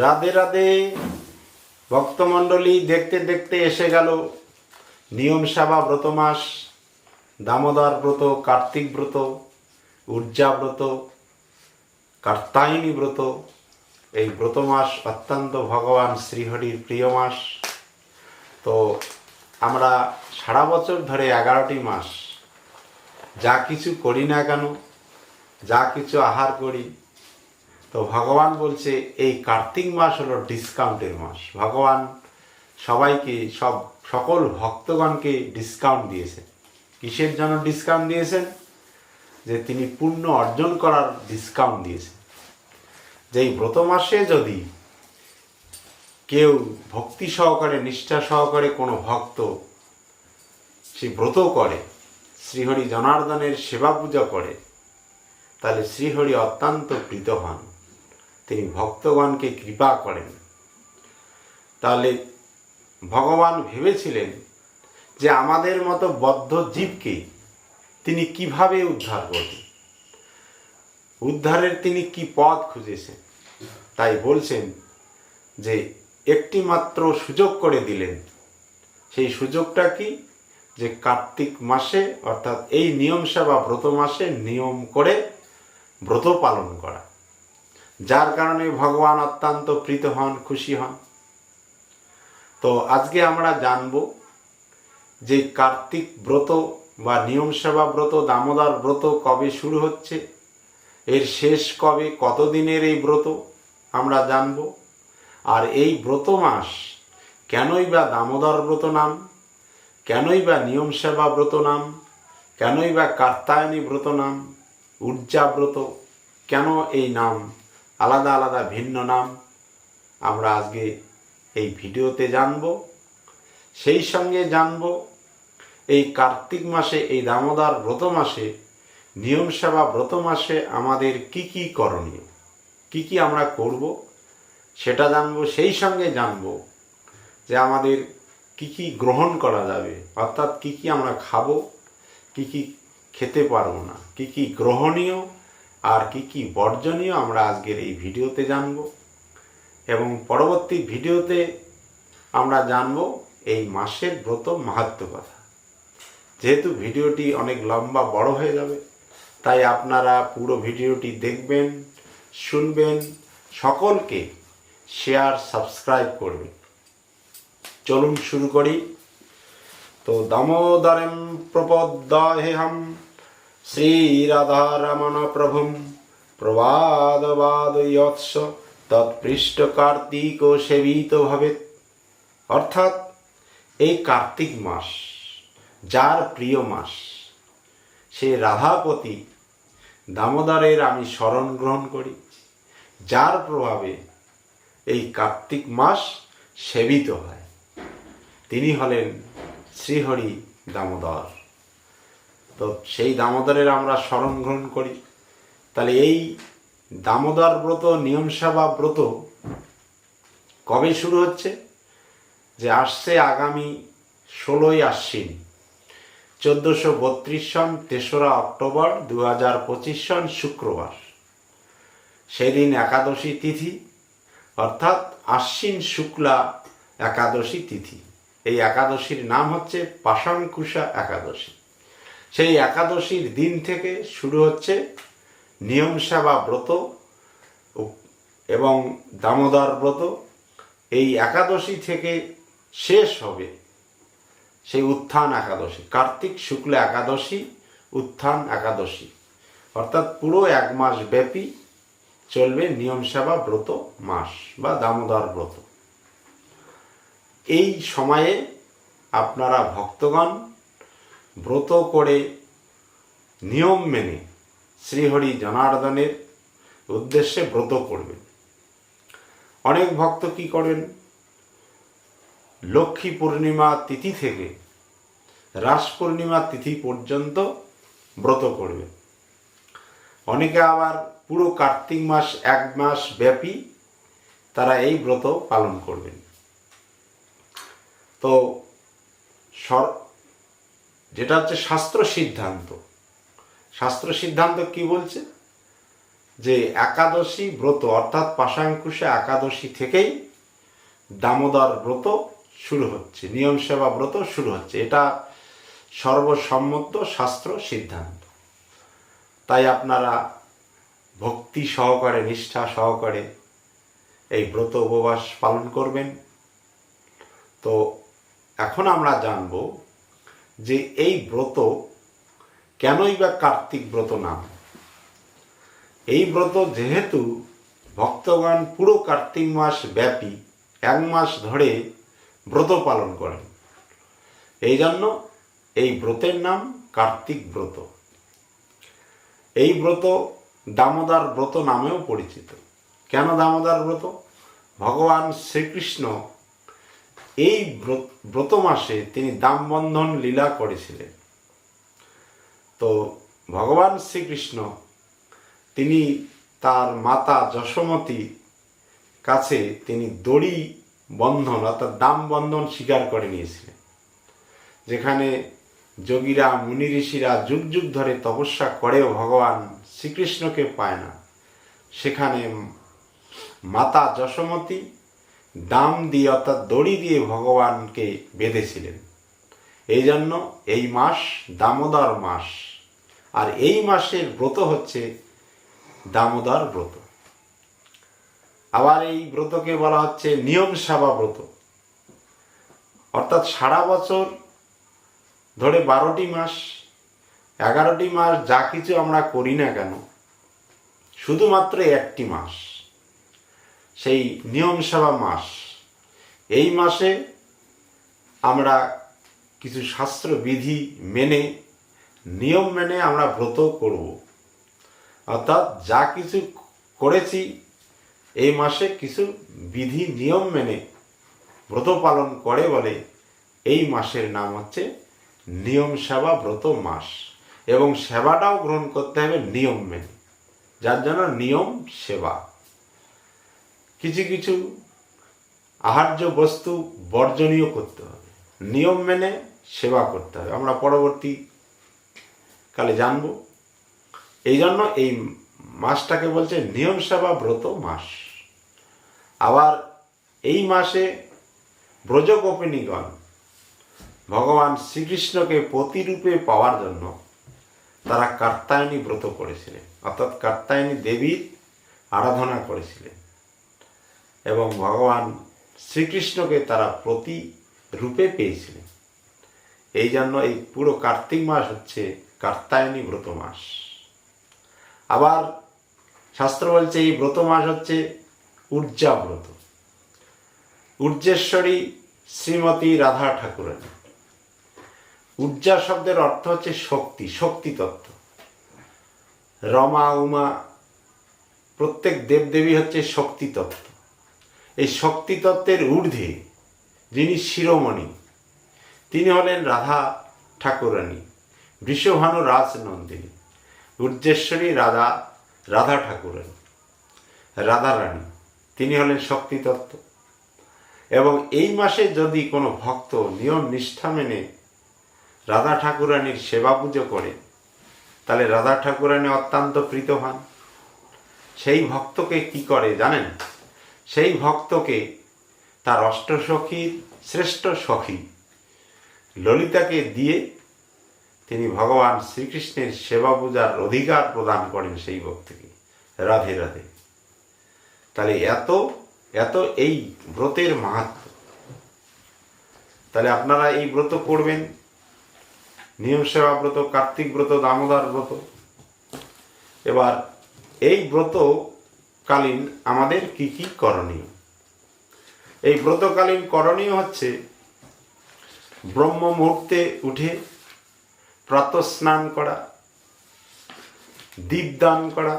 রাধে রাধে। ভক্তমণ্ডলী দেখতে দেখতে এসে গেল। নিয়ম সেবা ব্রত মাস, দামোদর ব্রত, কার্তিক ব্রত, উর্জা ব্রত, কার্তায়নী ব্রত। এই ব্রত মাস অত্যন্ত ভগবান শ্রীহরির প্রিয় মাস। তো আমরা সারা বছর ধরে এগারোটি মাস, যা কিছু করি না কেন, যা কিছু আহার করি তো ভগবান বলছে, এই কার্তিক মাস হলো ডিসকাউন্টের মাস। ভগবান সবাইকে, সব সকল ভক্তগণকে ডিসকাউন্ট দিয়েছেন। কিসের জন্য ডিসকাউন্ট দিয়েছেন? যে তিনি পুণ্য অর্জন করার ডিসকাউন্ট দিয়েছেন। যে এই ব্রত মাসে যদি কেউ ভক্তি সহকারে, নিষ্ঠা সহকারে কোনো ভক্ত সে ব্রত করে, শ্রীহরি জনার্দনের সেবা পূজা করে, তাহলে শ্রীহরি অত্যন্ত প্রীত হন। তিনি ভক্তগণকে কৃপা করেন। তাহলে ভগবান ভেবেছিলেন যে আমাদের মতো বদ্ধ জীবকে তিনি কীভাবে উদ্ধার করবেন? উদ্ধারের তিনি কি পথ খুঁজেছেন? তাই বলছেন যে একটি মাত্র সুযোগ করে দিলেন। সেই সুযোগটা কি? যে কার্তিক মাসে অর্থাৎ এই নিয়ম সেবা ব্রত মাসে নিয়ম করে ব্রত পালন করা। যার কারণে ভগবান অত্যন্ত প্রীত হন, খুশি হন। তো আজকে আমরা জানব যে কার্তিক ব্রত বা নিয়ম সেবা ব্রত, দামোদর ব্রত কবে শুরু হচ্ছে, এর শেষ কবে, কতদিনের এই ব্রত আমরা জানব, আর এই ব্রত মাস কেনই বা দামোদর ব্রত নাম, কেনই বা নিয়ম সেবা ব্রত নাম, কেনই বা কার্তায়নী ব্রত নাম, উর্জা ব্রত, কেন এই নাম আলাদা আলাদা ভিন্ন নাম আমরা আজকে এই ভিডিওতে জানব। সেই সঙ্গে জানব, এই কার্তিক মাসে, এই দামোদর ব্রত মাসে, নিয়ম সেবা ব্রত মাসে আমাদের কি কি করণীয়? কি কি আমরা করব? সেটা জানব, সেই সঙ্গে জানব যে আমাদের কি কি গ্রহণ করা যাবে, অর্থাৎ কি কি আমরা খাব, কি কি খেতে পারব না, কি কি গ্রহণীয় আর কি কি বর্জনীয় আমরা আজকের এই ভিডিওতে জানব। এবং পরবর্তী ভিডিওতে আমরা জানব এই মাসের ব্রত মাহাত্ম কথা। যেহেতু ভিডিওটি অনেক লম্বা, বড় হয়ে যাবে, তাই আপনারা পুরো ভিডিওটি দেখবেন, শুনবেন, সকলকে শেয়ার, সাবস্ক্রাইব করবেন। চলুন শুরু করি। তো দামোদরম প্রপদ্যাহেহম প্রভুম প্রবাদবাদয়ৎস তৎপৃষ্ট কার্তিক সেবিত ভবে অর্থাৎ এই কার্তিক মাস, যার প্রিয় মাস, সে রাধাপতি দামোদরের আমি স্মরণ গ্রহণ করি, যার প্রভাবে এই কার্তিক মাস সেবিত হয়। তিনি হলেন শ্রীহরি দামোদর। তো সেই দামোদরের আমরা স্মরণ গ্রহণ করি। তাহলে এই দামোদর ব্রত নিয়ম সেবা ব্রত কবে শুরু হচ্ছে? যে আসছে আগামী ষোলোই আশ্বিন, চোদ্দোশো বত্রিশ সন তেসরা অক্টোবর দু হাজার পঁচিশ সন শুক্রবার। সেদিন একাদশী তিথি, অর্থাৎ আশ্বিন শুক্লা একাদশী তিথি। এই একাদশীর নাম হচ্ছে পাশাঙ্কুশা একাদশী। সেই একাদশীর দিন থেকে শুরু হচ্ছে নিয়ম সেবা ব্রত এবং দামোদর ব্রত। এই একাদশী থেকে শেষ হবে সেই উত্থান একাদশী, কার্তিক শুক্ল একাদশী, উত্থান একাদশী। অর্থাৎ পুরো এক মাস ব্যাপী চলবে নিয়ম সেবা ব্রত মাস বা দামোদর ব্রত। এই সময়ে আপনারা ভক্তগণ ব্রত করে নিয়ম মেনে শ্রীহরি জনার্দনের উদ্দেশ্যে ব্রত করবেন। অনেক ভক্ত কি করেন? লক্ষ্মী পূর্ণিমা তিথি থেকে রাস পূর্ণিমা তিথি পর্যন্ত ব্রত করবে অনেকে আবার পুরো কার্তিক মাস, এক মাস ব্যাপী তারা এই ব্রত পালন করবেন। তো সর যেটা হচ্ছে শাস্ত্র সিদ্ধান্ত। শাস্ত্র সিদ্ধান্ত কি বলছে? যে একাদশী ব্রত, অর্থাৎ পাশাঙ্কুশে একাদশী থেকেই দামোদর ব্রত শুরু হচ্ছে, নিয়ম সেবা ব্রত শুরু হচ্ছে। এটা সর্বসম্মত শাস্ত্র সিদ্ধান্ত। তাই আপনারা ভক্তি সহকারে, নিষ্ঠা সহকারে এই ব্রত উপবাস পালন করবেন। তো এখন আমরা জানব যে এই ব্রত কেনই বা কার্তিক ব্রত নাম? এই ব্রত যেহেতু ভক্তগণ পুরো কার্তিক মাস ব্যাপী এক মাস ধরে ব্রত পালন করেন। এই জন্য এই ব্রতের নাম কার্তিক ব্রত। এই ব্রত দামোদর ব্রত নামেও পরিচিত। কেন দামোদর ব্রত? ভগবান শ্রীকৃষ্ণ এই ব্রত- মাসে তিনি দামবন্ধন লীলা করেছিলেন। তো ভগবান শ্রীকৃষ্ণ, তিনি তার মাতা যশোমতী কাছে তিনি দড়ি বন্ধন অর্থাৎ দাম বন্ধন স্বীকার করে নিয়েছিলেন, যেখানে যোগীরা, মুনি ঋষিরা যুগ যুগ ধরে তপস্যা করেও ভগবান শ্রীকৃষ্ণকে পায় না। সেখানে মাতা যশোমতী দাম দিয়ে অর্থাৎ দড়ি দিয়ে ভগবানকে বেঁধেছিলেন। এই জন্য এই মাস দামোদর মাস। আর এই মাসের ব্রত হচ্ছে দামোদর ব্রত। আবার এই ব্রতকে বলা হচ্ছে নিয়ম সেবা ব্রত। অর্থাৎ সারা বছর ধরে বারোটি মাস, এগারোটি মাস যা কিছু আমরা করি না কেন, শুধুমাত্র একটি মাস। সেই নিয়ম সেবা মাস। এই মাসে আমরা কিছু শাস্ত্র বিধি মেনে, নিয়ম মেনে আমরা ব্রত করব। অর্থাৎ যা কিছু করেছি, এই মাসে কিছু বিধি, নিয়ম মেনে ব্রত পালন করে বলে এই মাসের নাম হচ্ছে নিয়ম সেবা ব্রত মাস। এবং সেবাটাও গ্রহণ করতে হবে নিয়ম মেনে। যার জন্য নিয়ম, সেবা। কিছু কিছু আহার্য বস্তু বর্জনীয় করতে হবে। নিয়ম মেনে সেবা করতে হবে। আমরা পরবর্তী কালে জানব। এই জন্য এই মাসটাকে বলছে নিয়ম সেবা ব্রত মাস। আবার এই মাসে ব্রজগোপিনীগণ ভগবান শ্রীকৃষ্ণকে প্রতিরূপে পাওয়ার জন্য তারা কাত্তায়নী ব্রত করেছিলেন। অর্থাৎ কাত্তায়নী দেবীর আরাধনা করেছিলেন। এবং ভগবান শ্রীকৃষ্ণকে তারা প্রতি রূপে পেয়েছিলেন। এই জন্য এই পুরো কার্তিক মাস হচ্ছে কার্তায়নী ব্রত মাস। আবার শাস্ত্র বলছে এই ব্রত মাস হচ্ছে ঊর্জা ব্রত। ঊর্জেশ্বরী শ্রীমতী রাধা ঠাকুরানী ঊর্জা শব্দের অর্থ হচ্ছে শক্তি শক্তি তত্ত্ব রমা, উমা, প্রত্যেক দেবদেবী হচ্ছে শক্তি তত্ত্ব এই শক্তি তত্ত্বের ঊর্ধ্বে যিনি শিরোমণি, তিনি হলেন রাধা ঠাকুরানী, বিশ্বভানু রাজনন্দিনী ঊর্জেশ্বরী রাধা রাধা ঠাকুরানী রাধারানী তিনি হলেন শক্তি তত্ত্ব এবং এই মাসে যদি কোনো ভক্ত নিয়ম নিষ্ঠা মেনে রাধা ঠাকুরানীর সেবা পুজো করে, তাহলে রাধা ঠাকুরানী অত্যন্ত প্রীত হন সেই ভক্তকে কি করে জানেন? সেই ভক্তকে তার অষ্টসখীর শ্রেষ্ঠ সখী ললিতাকে দিয়ে তিনি ভগবান শ্রীকৃষ্ণের সেবা পূজার অধিকার প্রদান করেন সেই ভক্তকে। রাধে রাধে। তাহলে এত এত এই ব্রতের মাহাত্ম। তাহলে আপনারা এই ব্রত করবেন। নিয়ম সেবা ব্রত, কার্তিক ব্রত, দামোদর ব্রত। এবার এই ব্রত কালীন আমাদের কি কি করণীয়? এই ব্রতকালীন করণীয় হচ্ছে ব্রহ্ম মুহূর্তে উঠে প্রাতঃস্নান করা, দীপদান করা,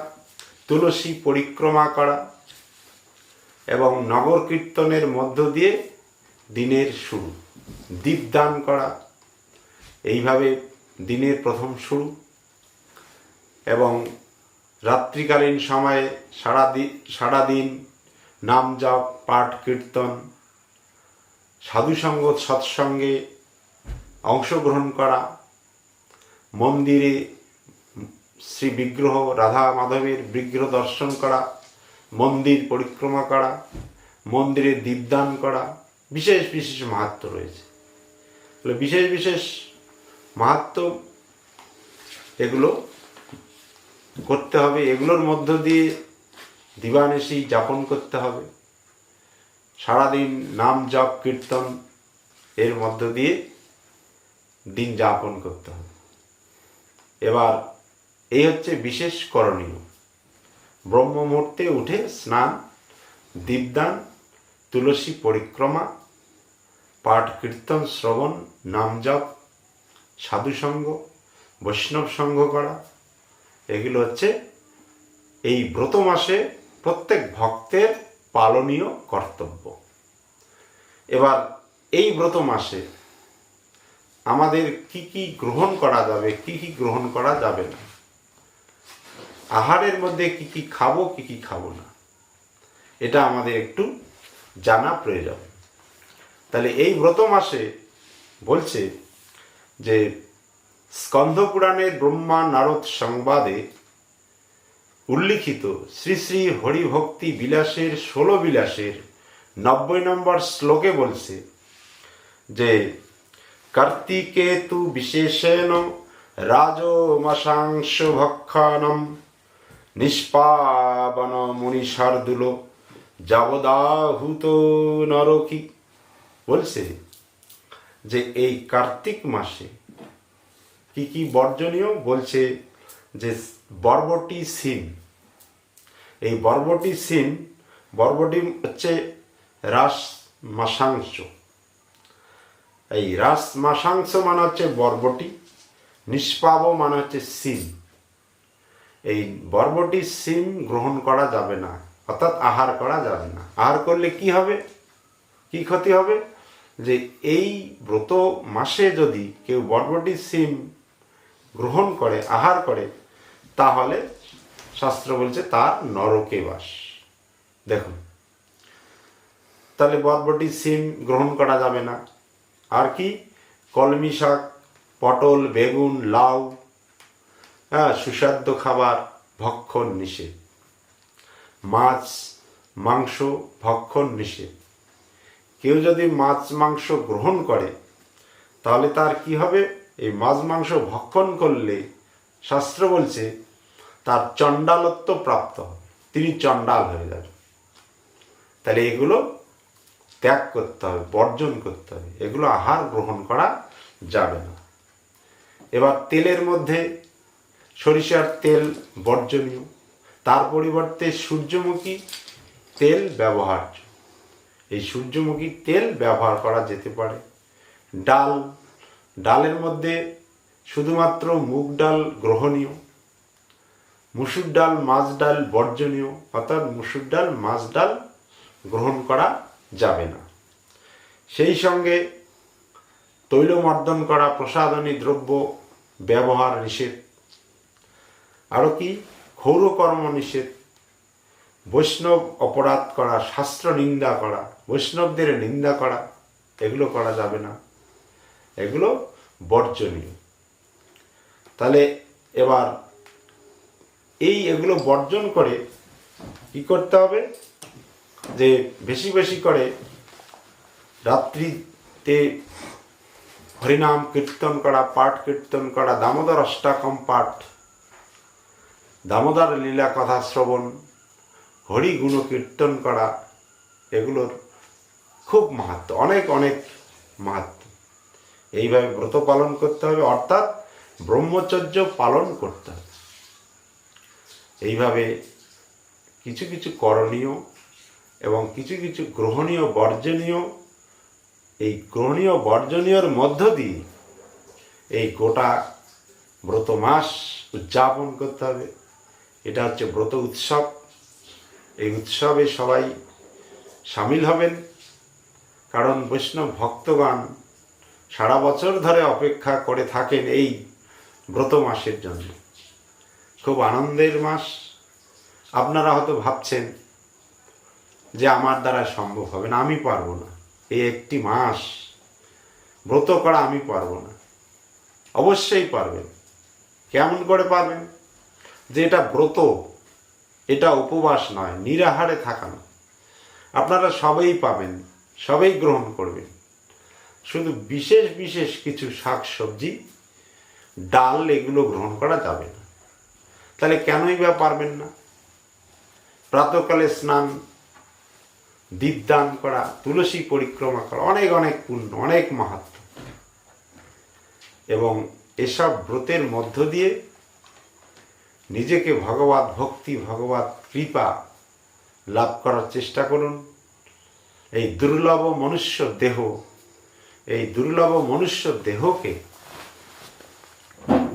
তুলসী পরিক্রমা করা এবং নগর কীর্তনের মধ্য দিয়ে দিনের শুরু। দীপদান করা, এইভাবে দিনের প্রথম শুরু এবং রাত্রিকালীন সময়ে সারাদিন সারাদিন নাম জপ, পাঠ, কীর্তন, সাধুসঙ্গ, সৎসঙ্গে অংশগ্রহণ করা, মন্দিরে শ্রী বিগ্রহ রাধা মাধবের বিগ্রহ দর্শন করা, মন্দির পরিক্রমা করা, মন্দিরে দীপদান করা, বিশেষ বিশেষ মাহাত্ম রয়েছে। বিশেষ বিশেষ মাহাত্ম এগুলো করতে হবে, এগুলোর মধ্য দিয়ে দিবানেশি যাপন করতে হবে। সারাদিন নাম জপ, কীর্তন, এর মধ্য দিয়ে দিন যাপন করতে হবে। এবার এই হচ্ছে বিশেষ করণীয়। ব্রহ্ম মুহূর্তে উঠে স্নান, দীপদান, তুলসী পরিক্রমা, পাঠ, কীর্তন, শ্রবণ, নাম জপ, সাধুসঙ্গ, বৈষ্ণব সঙ্গ করা এগুলো হচ্ছে এই ব্রত মাসে প্রত্যেক ভক্তের পালনীয় কর্তব্য। এবার এই ব্রত মাসে আমাদের কি কি গ্রহণ করা যাবে, কি কি গ্রহণ করা যাবে না? আহারের মধ্যে কি কি খাব, কি কি খাব না? এটা আমাদের একটু জানা প্রয়োজন। তাহলে এই ব্রত মাসে বলছে যে স্কন্ধ পুরাণের ব্রহ্মা নারদ সংবাদে উল্লিখিত শ্রী শ্রী হরিভক্তি বিলাসের ষোলো বিলাসের নব্বই নম্বর শ্লোকে বলছে যে কার্তিকে তু বিশেষেণ রাজমাসাংশ ভক্ষণম নিষ্পাবন মুনি শার্দুল যাবদাহুত নরকি। বলছে যে, এই কার্তিক মাসে কি কি বর্জনীয়? বলছে যে বরবটি সিম। এই বরবটি সিম, বরবটি হচ্ছে রাস মাসাংশ। এই রাস মাসাংশ মানে হচ্ছে বরবটি নিষ্পাব মানে হচ্ছে সিম। এই বরবটি সিম গ্রহণ করা যাবে না, অর্থাৎ আহার করা যাবে না। আহার করলে কি হবে? কি ক্ষতি হবে? যে এই ব্রত মাসে যদি কেউ বরবটি সিম গ্রহণ করে, আহার করে, তাহলে শাস্ত্র বলছে তার নরকে বাস। দেখুন। তাহলে বরবটি সিম গ্রহণ করা যাবে না। আর কি? কলমি শাক, পটল, বেগুন, লাউ হ্যাঁ সুস্বাদ্য খাবার, ভক্ষণ নিষেধ। মাছ, মাংস, ভক্ষণ নিষেধ। কেউ যদি মাছ, মাংস গ্রহণ করে, তাহলে তার কি হবে? এই মাছ মাংস ভক্ষণ করলে শাস্ত্র বলছে, তার চণ্ডালত্ব প্রাপ্ত তিনি চণ্ডাল হয়ে যাবেন। তাহলে এগুলো ত্যাগ করতে হবে, বর্জন করতে হবে। এগুলো আহার গ্রহণ করা যাবে না। এবার তেলের মধ্যে সরিষার তেল বর্জনীয়। তার পরিবর্তে সূর্যমুখী তেল ব্যবহার্য। এই সূর্যমুখী তেল ব্যবহার করা যেতে পারে। ডাল ডালের মধ্যে শুধুমাত্র মুগ ডাল গ্রহণীয়, মুসুর ডাল, মাছ ডাল বর্জনীয়, অর্থাৎ মুসুর ডাল, মাছ ডাল গ্রহণ করা যাবে না। সেই সঙ্গে তৈলমর্দন করা প্রসাধনী দ্রব্য ব্যবহার নিষেধ। আরও কি? ক্ষৌরকর্ম নিষেধ। বৈষ্ণব অপরাধ করা, শাস্ত্র নিন্দা করা, বৈষ্ণবদের নিন্দা করা, এগুলো করা যাবে না। এগুলো বর্জনীয়। তাহলে এবার এই এগুলো বর্জন করে কি করতে হবে? যে বেশি বেশি করে রাত্রিতে হরিনাম কীর্তন করা, পাঠ কীর্তন করা, দামোদর অষ্টাকম পাঠ, দামোদর লীলা কথা শ্রবণ, হরি গুণ কীর্তন করা, এগুলোর খুব মাহাত্ম, অনেক অনেক মাহাত্ম। এইভাবে ব্রত পালন করতে হবে, অর্থাৎ ব্রহ্মচর্য পালন করতে হবে। এইভাবে কিছু কিছু করণীয় এবং কিছু কিছু গ্রহণীয় বর্জনীয়, এই গ্রহণীয় বর্জনীয়র মধ্য দিয়ে এই গোটা ব্রত মাস উদযাপন করতে হবে। এটা হচ্ছে ব্রত উৎসব। এই উৎসবে সবাই সামিল হবেন, কারণ বৈষ্ণব ভক্তগণ সারা বছর ধরে অপেক্ষা করে থাকেন এই ব্রত মাসের জন্য। খুব আনন্দের মাস। আপনারা হয়তো ভাবছেন যে আমার দ্বারা সম্ভব হবে না, আমি পারব না। এই একটি মাস। ব্রত করা আমি পারব না। অবশ্যই পারবেন। কেমন করে পারবেন? যে এটা ব্রত, এটা উপবাস নয়, নিরাহারে থাকানো আপনারা সবাই পাবেন, সবাই গ্রহণ করবেন। শুধু বিশেষ বিশেষ কিছু শাক সবজি ডাল এগুলো গ্রহণ করা যাবে না। তাহলে কেনই বা পারবেন না? প্রাতকালে স্নান, দীপদান করা, তুলসী পরিক্রমা করা, অনেক অনেক পুণ্য, অনেক মাহাত্ম। এবং এসব ব্রতের মধ্য দিয়ে নিজেকে ভগবত ভক্তি, ভগবত কৃপা লাভ করার চেষ্টা করুন। এই দুর্লভ মনুষ্য দেহ এই দুর্লভ মনুষ্য দেহকে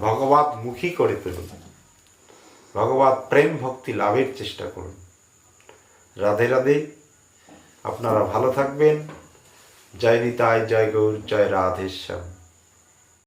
ভগবত মুখী করে তুলুন। ভগবত প্রেম ভক্তি লাভের চেষ্টা করুন। রাধে রাধে, আপনারা ভালো থাকবেন। জয় নিতাই, জয় গৌর, জয় রাধেশ্যাম।